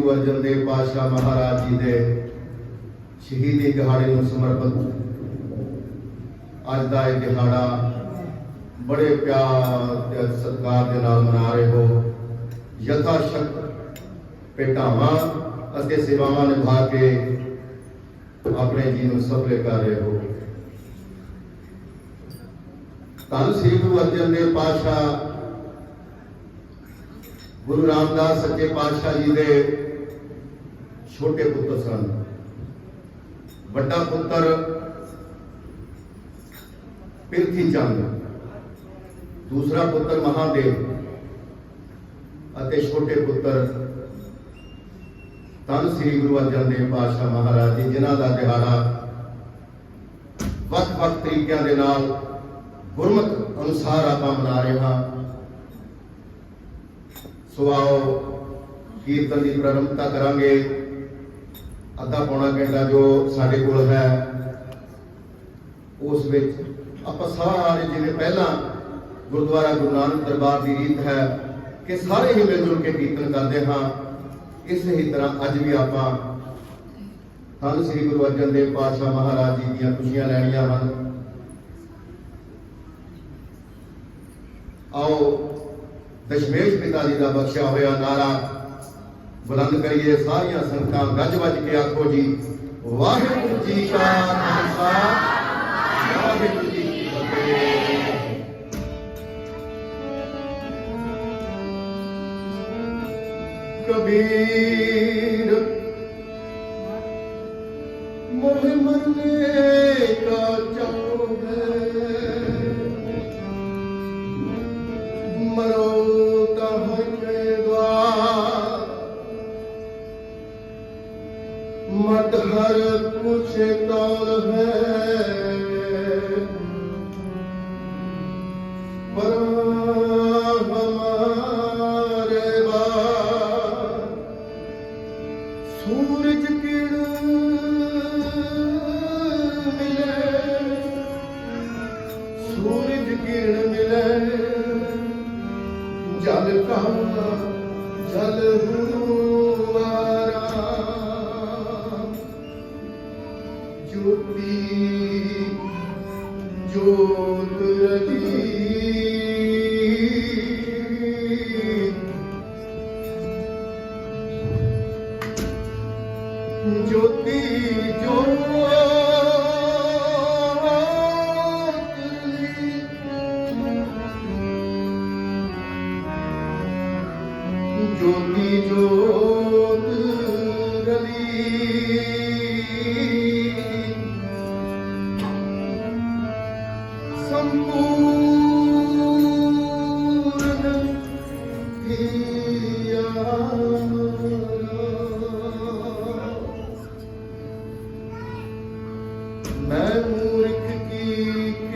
ਗੁਰੂ ਅਰਜਨ ਦੇਵ ਪਾਤਸ਼ਾਹ ਮਹਾਰਾਜ ਜੀ ਦੇ ਸ਼ਹੀਦੀ ਦਿਹਾੜੇ ਨੂੰ ਸਮਰਪਿਤ। ਅੱਜ ਦਾ ਇਹ ਦਿਹਾੜਾ ਬੜੇ ਪਿਆਰ ਤੇ ਸਤਿਕਾਰ ਦੇ ਨਾਲ ਮਨਾ ਰਹੇ ਹੋ। ਯਥਾ ਸ਼ਕਤ ਭੇਟਾਵਾਂ ਅਤੇ ਸੇਵਾਵਾਂ ਨਿਭਾ ਕੇ ਆਪਣੇ ਜੀ ਨੂੰ ਸਫਲੇ ਕਰ ਰਹੇ ਹੋ। ਧੰਨ ਸ੍ਰੀ ਗੁਰੂ ਅਰਜਨ ਦੇਵ ਪਾਤਸ਼ਾਹ, ਗੁਰੂ ਰਾਮਦਾਸ ਸੱਚੇ ਪਾਤਸ਼ਾਹ ਜੀ ਦੇ ਛੋਟੇ ਪੁੱਤਰ ਸਨ। ਵੱਡਾ ਪੁੱਤਰ ਪਿਰਥੀ ਚੰਦ, ਦੂਸਰਾ ਪੁੱਤਰ ਮਹਾਦੇਵ ਅਤੇ ਛੋਟੇ ਪੁੱਤਰ ਧੰਨ ਸ੍ਰੀ ਗੁਰੂ ਅਰਜਨ ਦੇਵ ਪਾਤਸ਼ਾਹ ਮਹਾਰਾਜ ਜੀ, ਜਿਨ੍ਹਾਂ ਦਾ ਦਿਹਾੜਾ ਵੱਖ-ਵੱਖ ਤਰੀਕਿਆਂ ਦੇ ਨਾਲ ਗੁਰਮਤ ਅਨੁਸਾਰ ਆਪਾਂ ਮਨਾ ਰਹੇ ਹਾਂ। ਸੋ ਆਓ ਕੀਰਤਨ ਦੀ ਪ੍ਰਾਰੰਭਤਾ ਕਰਾਂਗੇ। ਅੱਧਾ ਪੌਣਾ ਘੰਟਾ ਜੋ ਸਾਡੇ ਕੋਲ ਹੈ, ਉਸ ਵਿੱਚ ਆਪਾਂ ਸਾਰੇ ਜਿਵੇਂ ਪਹਿਲਾਂ ਗੁਰਦੁਆਰਾ ਗੁਰੂ ਨਾਨਕ ਦਰਬਾਰ ਦੀ ਰੀਤ ਹੈ ਕਿ ਸਾਰੇ ਹੀ ਮਿਲ ਜੁਲ ਕੇ ਕੀਰਤਨ ਕਰਦੇ ਹਾਂ, ਇਸੇ ਹੀ ਤਰ੍ਹਾਂ ਅੱਜ ਵੀ ਆਪਾਂ ਧੰਨ ਸ੍ਰੀ ਗੁਰੂ ਅਰਜਨ ਦੇਵ ਪਾਤਸ਼ਾਹ ਮਹਾਰਾਜ ਜੀ ਦੀਆਂ ਖੁਸ਼ੀਆਂ ਲੈਣੀਆਂ ਹਨ। ਆਓ ਦਸ਼ਮੇਸ਼ ਪਿਤਾ ਜੀ ਦਾ ਬਖਸ਼ਿਆ ਹੋਇਆ ਨਾਰਾ ਬੁਲੰਦ ਕਰੀਏ ਸਾਰੀਆਂ ਸੰਗਤਾਂ, ਗੱਜ ਵੱਜ ਕੇ ਆਖੋ ਜੀ, ਵਾਹਿਗੁਰੂ ਜੀ ਕਾ ਖਾਲਸਾ, ਵਾਹਿਗੁਰੂ ਜੀ ਕੀ ਫਤਿਹ। ਕਬੀਰ ਮੋਹਿ ਮੰਨੇ tövbe. ਜੋਤੀ ਜੋਤ ਰਤੀ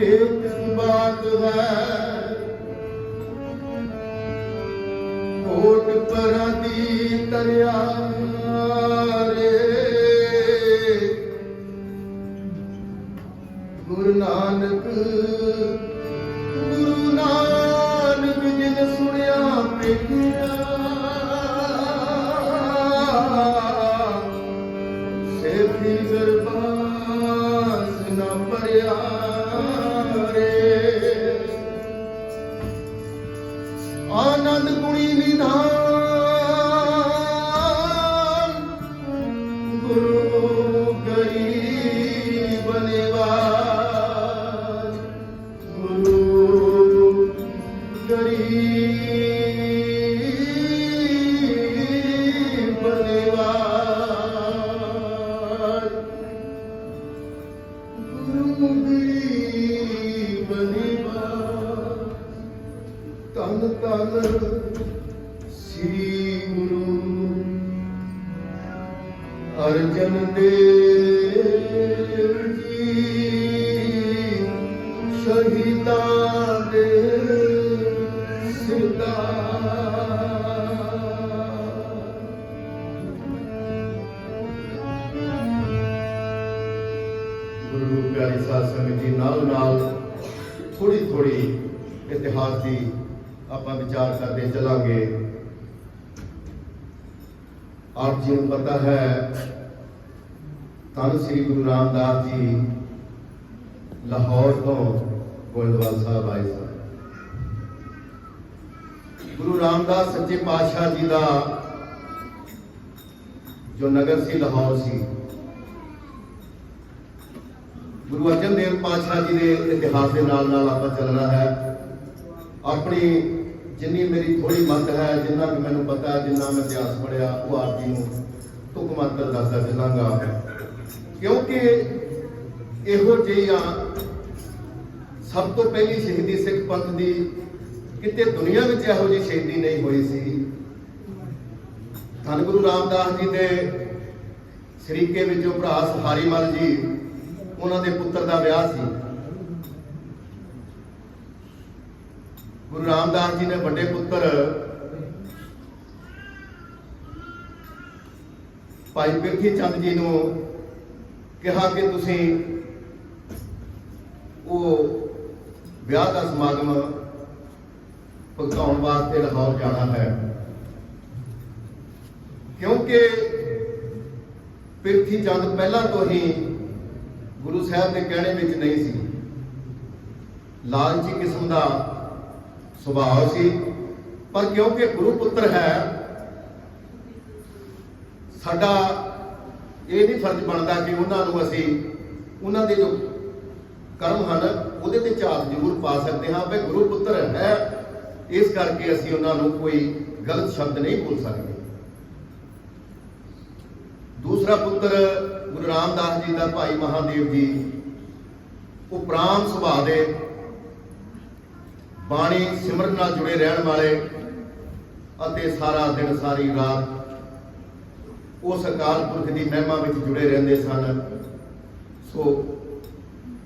ਇੱਕ ਬਾਤ ਹੈ। ਕੋਟ ਪਰਦੀ ਤਰਿਆ ਰੇ ਗੁਰੂ ਨਾਨਕ ਗੁਰੂ ਨਾਨਕ ਜਿਨ ਸੁਣਿਆ ਪਿਆਰ Holy ਇਤਿਹਾਸ ਦੀ ਆਪਾਂ ਵਿਚਾਰ ਕਰਦੇ ਚੱਲਾਂਗੇ। ਆਪ ਜੀ ਨੂੰ ਪਤਾ ਹੈ ਧੰਨ ਸ੍ਰੀ ਗੁਰੂ ਰਾਮਦਾਸ ਜੀ ਲਾਹੌਰ ਤੋਂ ਗੋਇੰਦਵਾਲ ਸਾਹਿਬ ਆਏ ਸਨ। ਗੁਰੂ ਰਾਮਦਾਸ ਸੱਚੇ ਪਾਤਸ਼ਾਹ ਜੀ ਦਾ ਜੋ ਨਗਰ ਸੀ, ਲਾਹੌਰ ਸੀ, ਗੁਰੂ ਅਰਜਨ ਦੇਵ ਪਾਤਸ਼ਾਹ ਜੀ ਦੇ ਇਤਿਹਾਸ ਦੇ ਨਾਲ ਨਾਲ ਆਪਾਂ ਚੱਲਣਾ ਹੈ। ਆਪਣੀ ਜਿੰਨੀ ਮੇਰੀ ਥੋੜੀ ਮਤ ਹੈ, ਜਿੰਨਾ ਵੀ ਮੈਨੂੰ ਪਤਾ ਜਿੰਨਾ ਮੈਂ ਇਤਿਹਾਸ ਪੜਿਆ ਉਹ ਆਪ ਜੀ ਨੂੰ ਤੁਕ ਮਾਤਰ ਦੱਸਦਾ ਚੱਲਾਂਗਾ ਕਿਉਂਕਿ ਇਹੋ ਜਿਹੀਆਂ ਸਭ ਤੋਂ ਪਹਿਲੀ ਸ਼ਹੀਦੀ ਸਿੱਖ ਪੰਥ ਦੀ ਕਿਤੇ ਦੁਨੀਆ ਵਿੱਚ ਇਹੋ ਜਿਹੀ ਸ਼ਹੀਦੀ ਨਹੀਂ ਹੋਈ ਸੀ। ਧੰਨ ਗੁਰੂ ਰਾਮਦਾਸ ਜੀ ਦੇ ਸਰੀਕੇ ਵਿੱਚੋਂ ਭਰਾ ਸਹਾਰੀ ਮਲ ਜੀ, ਉਹਨਾਂ ਦੇ ਪੁੱਤਰ ਦਾ ਵਿਆਹ ਸੀ। ਗੁਰੂ ਰਾਮਦਾਸ ਜੀ ਨੇ ਵੱਡੇ ਪੁੱਤਰ ਭਾਈ ਬਿਰਖੀ ਚੰਦ ਜੀ ਨੂੰ ਕਿਹਾ ਕਿ ਤੁਸੀਂ ਉਹ ਵਿਆਹ ਦਾ ਸਮਾਗਮ ਭਗਤਾਉਣ ਵਾਸਤੇ ਲਾਹੌਰ ਜਾਣਾ ਹੈ। ਕਿਉਂਕਿ ਪਿਰਥੀ ਚੰਦ ਪਹਿਲਾਂ ਤੋਂ ਹੀ ਗੁਰੂ ਸਾਹਿਬ ਦੇ ਕਹਿਣੇ ਵਿੱਚ ਨਹੀਂ ਸੀ। ਲਾਲਚੀ ਕਿਸਮ ਦਾ ਸੁਭਾਅ ਸੀ, ਪਰ ਕਿਉਂਕਿ ਗੁਰੂ ਪੁੱਤਰ ਹੈ, ਸਾਡਾ ਇਹ ਨਹੀਂ ਫਰਜ਼ ਬਣਦਾ ਕਿ ਉਹਨਾਂ ਨੂੰ ਅਸੀਂ ਉਹਨਾਂ ਦੇ ਜੋ ਕਰਮ ਹਨ, ਉਹਦੇ ਤੇ ਝਾਤ ਜ਼ਰੂਰ ਪਾ ਸਕਦੇ ਹਾਂ, ਵੀ ਗੁਰੂ ਪੁੱਤਰ ਹੈ। ਇਸ ਕਰਕੇ ਅਸੀਂ ਉਹਨਾਂ ਨੂੰ ਕੋਈ ਗਲਤ ਸ਼ਬਦ ਨਹੀਂ ਬੋਲ ਸਕਦੇ। ਦੂਸਰਾ ਪੁੱਤਰ ਗੁਰੂ ਰਾਮਦਾਸ ਜੀ ਦਾ ਭਾਈ ਮਹਾਦੇਵ ਜੀ, ਉਹ ਪ੍ਰਾਮ ਸੁਭਾਅ ਦੇ ਬਾਣੀ ਸਿਮਰਨ ਨਾਲ ਜੁੜੇ ਰਹਿਣ ਵਾਲੇ ਅਤੇ ਸਾਰਾ ਦਿਨ ਸਾਰੀ ਰਾਤ ਉਸ ਅਕਾਲ ਪੁਰਖ ਦੀ ਮਹਿਮਾ ਵਿੱਚ ਜੁੜੇ ਰਹਿੰਦੇ ਸਨ। ਸੋ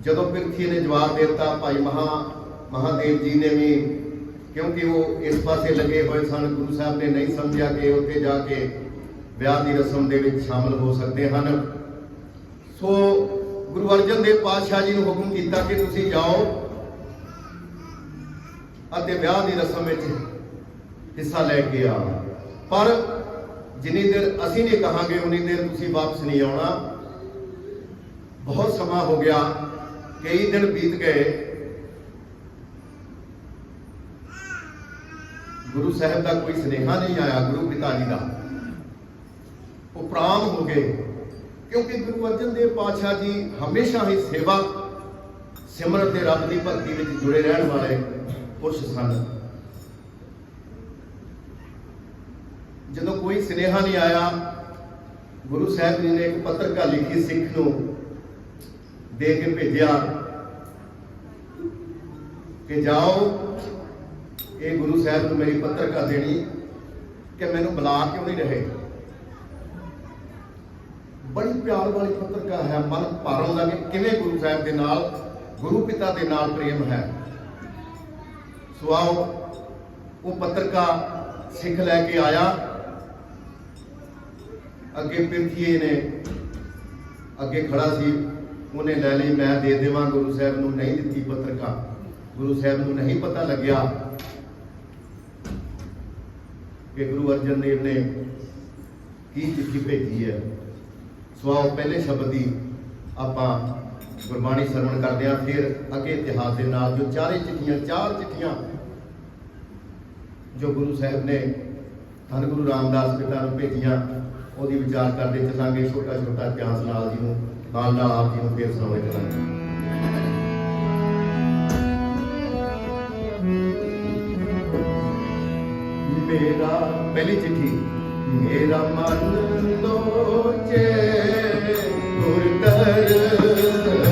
ਜਦੋਂ ਪਿਰਥੀ ਨੇ ਜਵਾਬ ਦਿੱਤਾ, ਭਾਈ ਮਹਾ, ਮਹਾਦੇਵ ਜੀ ਨੇ ਵੀ ਕਿਉਂਕਿ ਉਹ ਇਸ ਪਾਸੇ ਲੱਗੇ ਹੋਏ ਸਨ, ਗੁਰੂ ਸਾਹਿਬ ਨੇ ਨਹੀਂ ਸਮਝਿਆ ਕਿ ਉੱਥੇ ਜਾ ਕੇ ਵਿਆਹ ਦੀ ਰਸਮ ਦੇ ਵਿੱਚ ਸ਼ਾਮਲ ਹੋ ਸਕਦੇ ਹਨ। ਸੋ ਗੁਰੂ ਅਰਜਨ ਦੇਵ ਪਾਤਸ਼ਾਹ ਜੀ ਨੂੰ ਹੁਕਮ ਕੀਤਾ ਕਿ ਤੁਸੀਂ ਜਾਓ ਅਤੇ ਵਿਆਹ ਦੀ ਰਸਮ ਵਿੱਚ ਹਿੱਸਾ ਲੈ ਕੇ ਆ। ਪਰ ਜਿੰਨੀ ਦੇਰ ਅਸੀਂ ਨਹੀਂ ਕਹਾਂਗੇ, ਉਨੀ ਦੇਰ ਤੁਸੀਂ ਵਾਪਸ ਨਹੀਂ ਆਉਣਾ। ਬਹੁਤ ਸਮਾਂ ਹੋ ਗਿਆ। ਕਈ ਦਿਨ ਬੀਤ ਗਏ। ਗੁਰੂ ਸਾਹਿਬ ਦਾ ਕੋਈ ਸੁਨੇਹਾ ਨਹੀਂ ਆਇਆ, ਗੁਰੂ ਪਿਤਾ ਜੀ ਦਾ। ਉਪਰਾਮ ਹੋ ਗਏ। ਕਿਉਂਕਿ ਗੁਰੂ ਅਰਜਨ ਦੇਵ ਪਾਤਸ਼ਾਹ ਜੀ ਹਮੇਸ਼ਾ ਹੀ ਸੇਵਾ ਸਿਮਰਨ ਤੇ ਰੱਬ ਦੀ ਭਗਤੀ ਵਿੱਚ ਜੁੜੇ ਰਹਿਣ ਵਾਲੇ ਪੁਰਸ਼ ਸਨ। ਜਦੋਂ ਕੋਈ ਸੁਨੇਹਾ ਨਹੀਂ ਆਇਆ, ਗੁਰੂ ਸਾਹਿਬ ਜੀ ਨੇ ਇੱਕ ਪੱਤਰਕਾ ਲਿਖੀ ਸਿੱਖ ਨੂੰ ਦੇ ਕੇ ਭੇਜਿਆ ਕਿ ਜਾਓ, ਇਹ ਗੁਰੂ ਸਾਹਿਬ ਨੂੰ ਮੇਰੀ ਪੱਤਰਕਾ ਦੇਣੀ ਕਿ ਮੈਨੂੰ ਬੁਲਾ ਕਿਉਂ ਨਹੀਂ ਰਹੇ? ਬੜੀ ਪਿਆਰ ਵਾਲੀ ਪੱਤਰਕਾ ਹੈ, ਮਨ ਭਰ ਆਉਂਦਾ ਕਿ ਕਿਵੇਂ ਗੁਰੂ ਸਾਹਿਬ ਦੇ ਨਾਲ, ਗੁਰੂ ਪਿਤਾ ਦੇ ਨਾਲ ਪ੍ਰੇਮ ਹੈ? ਸੋ ਆਓ, ਉਹ ਪੱਤਰਕਾ ਸਿੱਖ ਲੈ ਕੇ ਆਇਆ। ਅੱਗੇ ਪਿਰਥੀਏ ਨੇ ਅੱਗੇ ਖੜਾ ਸੀ। ਉਹਨੇ ਲੈ ਲਈ, ਮੈਂ ਦੇ ਦੇਵਾਂ। ਗੁਰੂ ਸਾਹਿਬ ਨੂੰ ਨਹੀਂ ਦਿੱਤੀ ਪੱਤਰਕਾ। ਗੁਰੂ ਸਾਹਿਬ ਨੂੰ ਨਹੀਂ ਪਤਾ ਲੱਗਿਆ ਕਿ ਗੁਰੂ ਅਰਜਨ ਦੇਵ ਨੇ ਕੀ ਚਿੱਠੀ ਭੇਜੀ ਹੈ। ਸੋ ਆਓ, ਪਹਿਲੇ ਸ਼ਬਦ ਦੀ ਆਪਾਂ ਗੁਰਬਾਣੀ ਸਰਵਣ ਕਰਦੇ ਹਾਂ, ਫਿਰ ਅੱਗੇ ਇਤਿਹਾਸ ਦੇ ਨਾਲ ਜੋ ਚਾਰੇ ਚਿੱਠੀਆਂ, ਚਾਰ ਚਿੱਠੀਆਂ ਜੋ ਗੁਰੂ ਸਾਹਿਬ ਨੇ ਧੰਨ ਗੁਰੂ ਰਾਮਦਾਸ ਪਿਤਾ ਨੂੰ ਭੇਜੀਆਂ, ਉਹਦੀ ਵਿਚਾਰ ਕਰਦੇ ਚੱਲਾਂਗੇ ਛੋਟਾ ਛੋਟਾ ਇਤਿਹਾਸ ਨਾਲ ਜੀ ਨੂੰ, ਨਾਲ ਨਾਲ ਆਪ ਜੀ ਨੂੰ ਫਿਰ ਸੁਣਾਉਂਦੇ ਚੱਲਾਂਗੇ। ਮੇਰਾ ਪਹਿਲੀ ਚਿੱਠੀ, ਮੇਰਾ ਮਨ ਲੋਚੇ, ਗੁਰ ਦਰਸ਼ਨ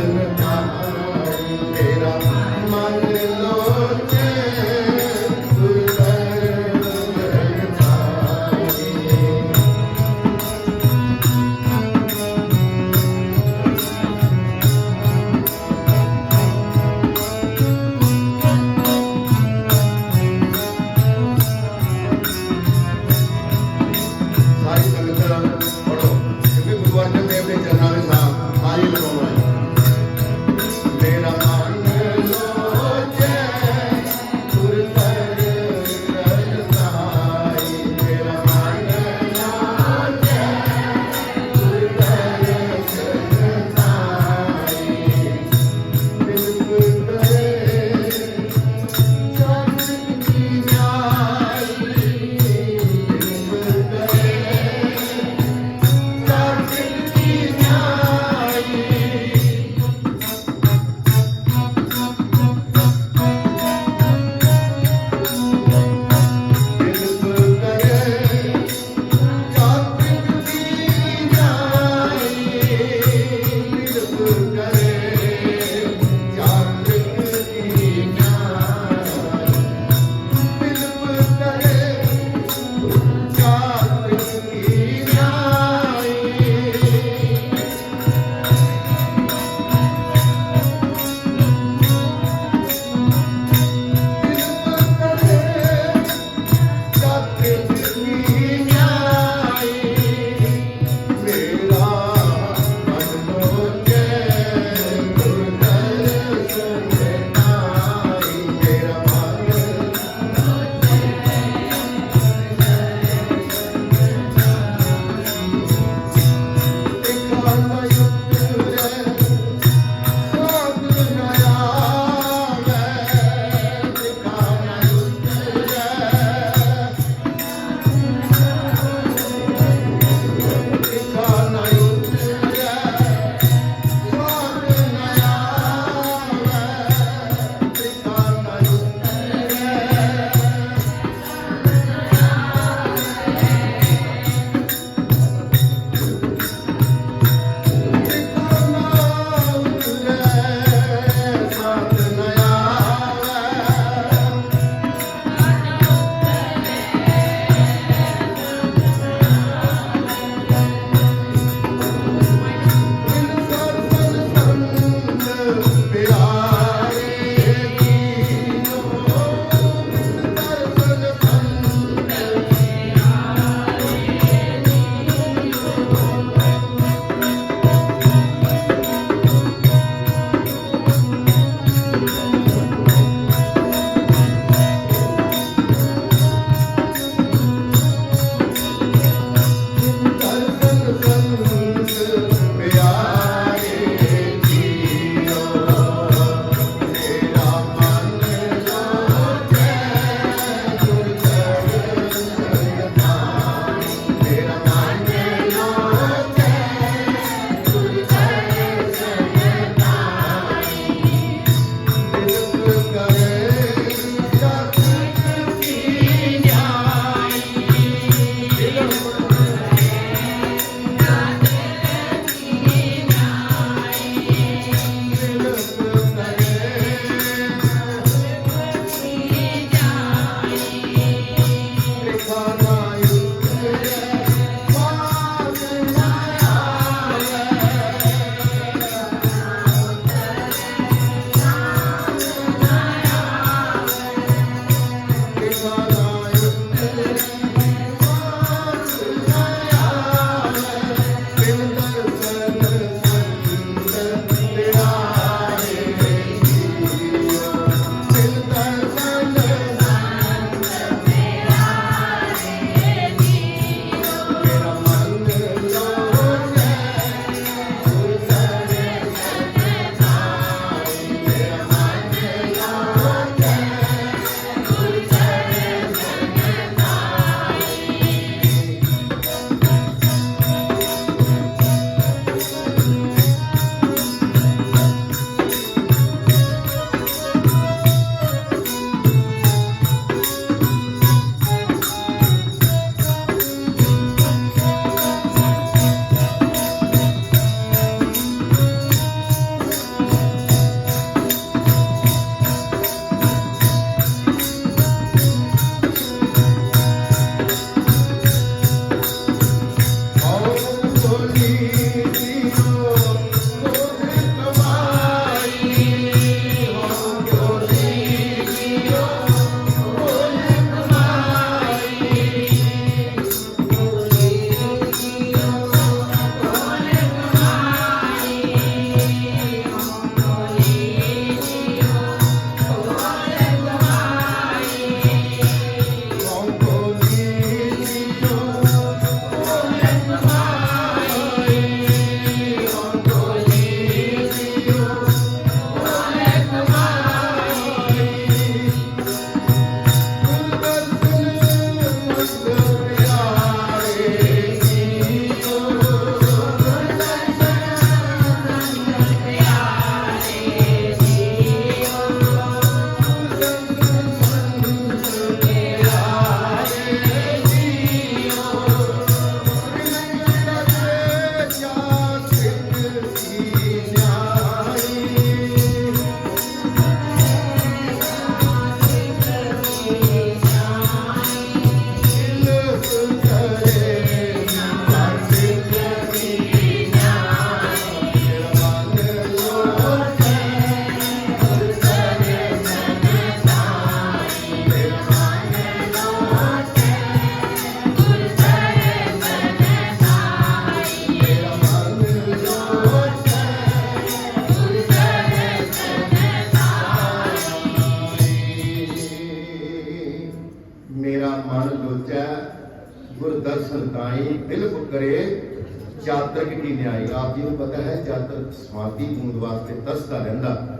ਨਿਆਈ ਆਪ ਜੀ ਨੂੰ ਪਤਾ ਹੈ ਚਾਤਰਕ ਸਮਾਧੀ ਪੂੰਦ ਵਾਸਤੇ ਤਸਦਾ ਰਹਿੰਦਾ।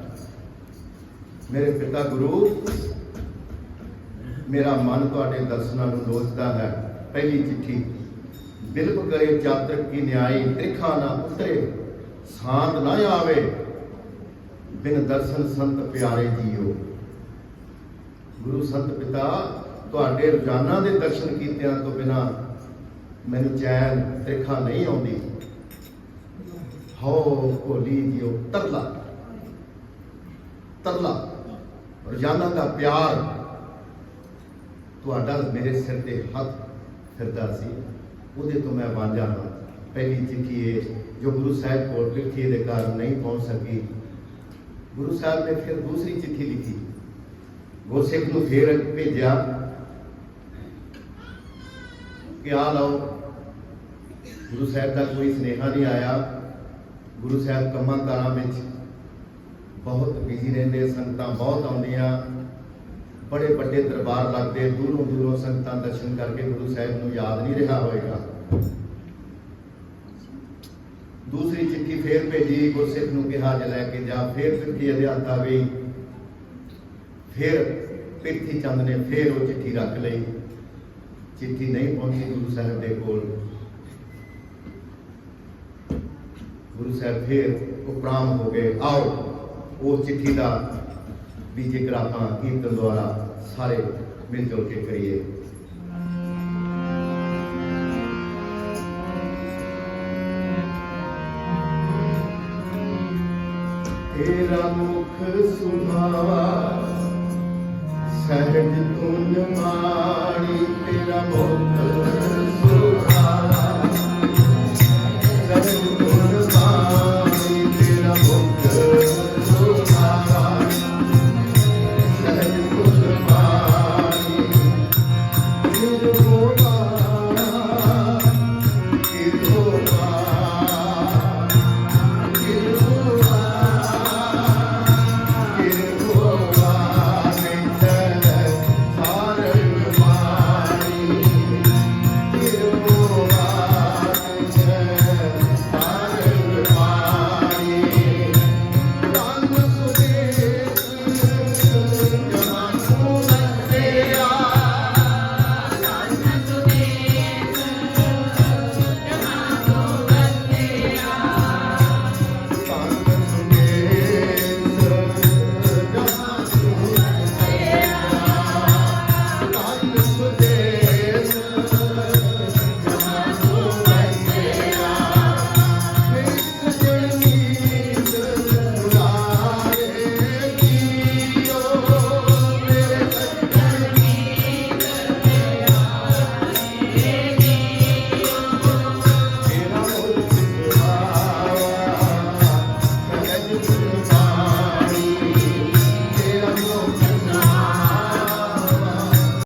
ਮੇਰੇ ਪਿਤਾ ਗੁਰੂ, ਮੇਰਾ ਮਨ ਤੁਹਾਡੇ ਦਰਸ਼ਨਾਂ ਨੂੰ ਲੋਚਦਾ ਹੈ। ਪਹਿਲੀ ਚਿੱਠੀ ਬਿਲਕ ਕਰੇ ਚਾਤਰਕ ਕੀ ਨਿਆਈ, ਤ੍ਰਿਖਾ ਨਾ ਉਤਰੇ, ਸ਼ਾਂਤ ਨਾ ਆਵੇ, ਬਿਨ ਦਰਸ਼ਨ ਸੰਤ ਪਿਆਰੇ ਜੀਓ। ਗੁਰੂ ਸੰਤ ਪਿਤਾ, ਤੁਹਾਡੇ ਰੋਜ਼ਾਨਾ ਦੇ ਦਰਸ਼ਨ ਕੀਤਿਆਂ ਤੋਂ ਬਿਨਾ ਮੈਨੂੰ ਚੈਨ ਤ੍ਰਿਖਾ ਨਹੀਂ ਆਉਂਦੀ। ਹੋ ਭੋਲੀ ਜਿਉ ਤਰਲਾ। ਤਰਲਾ। ਰੋਜ਼ਾਨਾ ਦਾ ਪਿਆਰ। ਤੁਹਾਡਾ ਮੇਰੇ ਸਿਰ ਤੇ ਹੱਥ ਫਿਰਦਾ ਸੀ। ਉਹਦੇ ਤੋਂ ਮੈਂ ਵਾਂਝਾ ਹਾਂ। ਪਹਿਲੀ ਚਿੱਠੀ ਇਹ ਜੋ ਗੁਰੂ ਸਾਹਿਬ ਕੋਲ ਚਿੱਠੀ ਦੇ ਕਾਰਨ ਨਹੀਂ ਪਹੁੰਚ ਸਕੀ। ਗੁਰੂ ਸਾਹਿਬ ਨੇ ਫਿਰ ਦੂਸਰੀ ਚਿੱਠੀ ਲਿਖੀ। ਗੁਰਸਿੱਖ ਨੂੰ ਫੇਰ ਭੇਜਿਆ। ਕਿ ਆ ਲਓ। ਗੁਰੂ ਸਾਹਿਬ ਦਾ ਕੋਈ ਸੁਨੇਹਾ ਨਹੀਂ ਆਇਆ। ਗੁਰੂ ਸਾਹਿਬ ਕੰਮਾਂ ਕਾਰਾਂ ਵਿੱਚ ਬਹੁਤ ਬਿਜ਼ੀ ਰਹਿੰਦੇ ਸੰਗਤਾਂ ਬਹੁਤ ਆਉਂਦੀਆਂ। ਬੜੇ ਵੱਡੇ ਦਰਬਾਰ ਲੱਗਦੇ ਦੂਰੋਂ ਦੂਰੋਂ ਸੰਗਤਾਂ ਦਰਸ਼ਨ ਕਰਕੇ ਗੁਰੂ ਸਾਹਿਬ ਨੂੰ ਯਾਦ ਨਹੀਂ ਰਿਹਾ ਹੋਏਗਾ। ਦੂਸਰੀ ਚਿੱਠੀ ਫੇਰ ਭੇਜੀ, ਗੁਰਸਿੱਖ ਨੂੰ ਕਿਹਾ ਜ ਲੈ ਕੇ ਜਾ, ਫੇਰ ਚਿੱਠੀ ਅਧਿਆਤਾ ਵੀ। ਫਿਰ ਪਿਰਥੀ ਚੰਦ ਨੇ ਫੇਰ ਉਹ ਚਿੱਠੀ ਰੱਖ ਲਈ। ਚਿੱਠੀ ਨਹੀਂ ਪਹੁੰਚੀ ਗੁਰੂ ਸਾਹਿਬ ਦੇ ਕੋਲ। ਗੁਰੂ ਸਾਹਿਬ ਫੇਰ ਉਪਰਾਮ ਹੋ ਗਏ। ਆਓ ਉਹ ਚਿੱਠੀ ਦਾ ਵੀ ਜ਼ਿਕਰ ਆਪਾਂ ਕੀਰਤਨ ਦੁਆਰਾ ਸਾਰੇ ਮਿਲ ਜੁਲ ਕੇ ਕਰੀਏ। ਤੇਰਾ ਮੁਖ ਸੁਭਾਵਾ ਸਹਿਜ ਤੁਨ ਮਾਣੀ ਤੇਰਾ ਮੁਖ। ਸੁਭਾਵਾ